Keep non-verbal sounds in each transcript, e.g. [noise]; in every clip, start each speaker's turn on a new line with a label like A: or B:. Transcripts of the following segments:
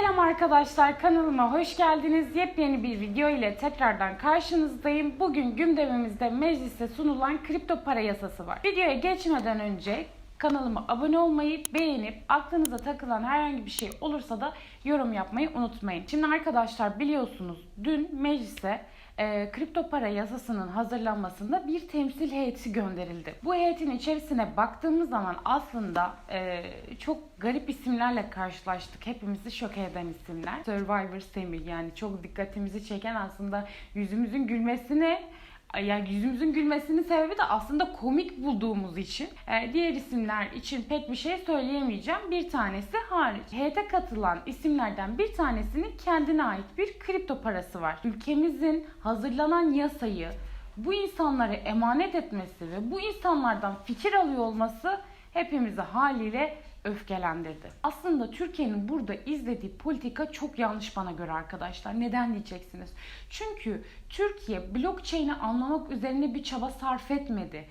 A: Selam arkadaşlar kanalıma hoş geldiniz. Yepyeni bir video ile tekrardan karşınızdayım. Bugün gündemimizde mecliste sunulan kripto para yasası var. Videoya geçmeden önce kanalıma abone olmayı, beğenip aklınıza takılan herhangi bir şey olursa da yorum yapmayı unutmayın. Şimdi arkadaşlar biliyorsunuz dün meclise e, kripto para yasasının hazırlanmasında bir temsil heyeti gönderildi. Bu heyetin içerisine baktığımız zaman aslında e, çok garip isimlerle karşılaştık. Hepimizi şok eden isimler. Survivor Semih yani çok dikkatimizi çeken aslında yüzümüzün gülmesine yani yüzümüzün gülmesinin sebebi de aslında komik bulduğumuz için. Ee, diğer isimler için pek bir şey söyleyemeyeceğim. Bir tanesi hariç. Heyete katılan isimlerden bir tanesinin kendine ait bir kripto parası var. Ülkemizin hazırlanan yasayı bu insanlara emanet etmesi ve bu insanlardan fikir alıyor olması hepimizi haliyle öfkelendirdi. Aslında Türkiye'nin burada izlediği politika çok yanlış bana göre arkadaşlar. Neden diyeceksiniz? Çünkü Türkiye blockchain'i anlamak üzerine bir çaba sarf etmedi.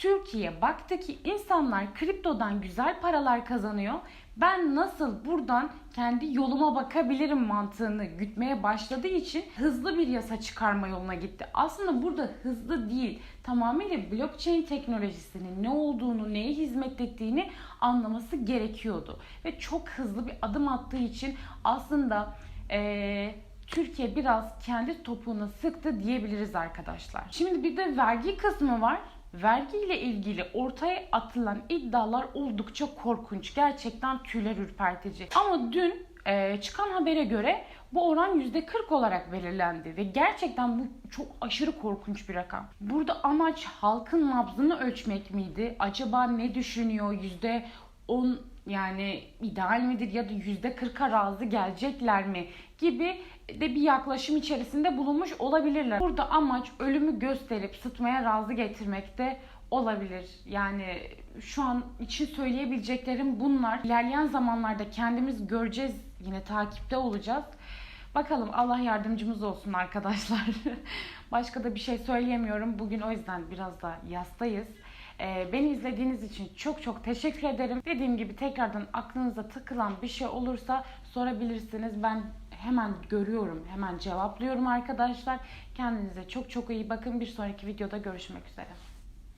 A: Türkiye baktı ki insanlar kriptodan güzel paralar kazanıyor. Ben nasıl buradan kendi yoluma bakabilirim mantığını gütmeye başladığı için hızlı bir yasa çıkarma yoluna gitti. Aslında burada hızlı değil, tamamıyla blockchain teknolojisinin ne olduğunu, neye hizmet ettiğini anlaması gerekiyordu. Ve çok hızlı bir adım attığı için aslında ee, Türkiye biraz kendi topuğuna sıktı diyebiliriz arkadaşlar. Şimdi bir de vergi kısmı var. Vergi ile ilgili ortaya atılan iddialar oldukça korkunç. Gerçekten tüyler ürpertici. Ama dün e, çıkan habere göre bu oran %40 olarak belirlendi ve gerçekten bu çok aşırı korkunç bir rakam. Burada amaç halkın nabzını ölçmek miydi? Acaba ne düşünüyor? %10 yani ideal midir ya da %40'a razı gelecekler mi gibi de bir yaklaşım içerisinde bulunmuş olabilirler. Burada amaç ölümü gösterip sıtmaya razı getirmek de olabilir. Yani şu an için söyleyebileceklerim bunlar. İlerleyen zamanlarda kendimiz göreceğiz. Yine takipte olacağız. Bakalım Allah yardımcımız olsun arkadaşlar. [laughs] Başka da bir şey söyleyemiyorum. Bugün o yüzden biraz da yastayız. Ee, beni izlediğiniz için çok çok teşekkür ederim. Dediğim gibi tekrardan aklınıza takılan bir şey olursa sorabilirsiniz. Ben hemen görüyorum, hemen cevaplıyorum arkadaşlar. Kendinize çok çok iyi bakın. Bir sonraki videoda görüşmek üzere.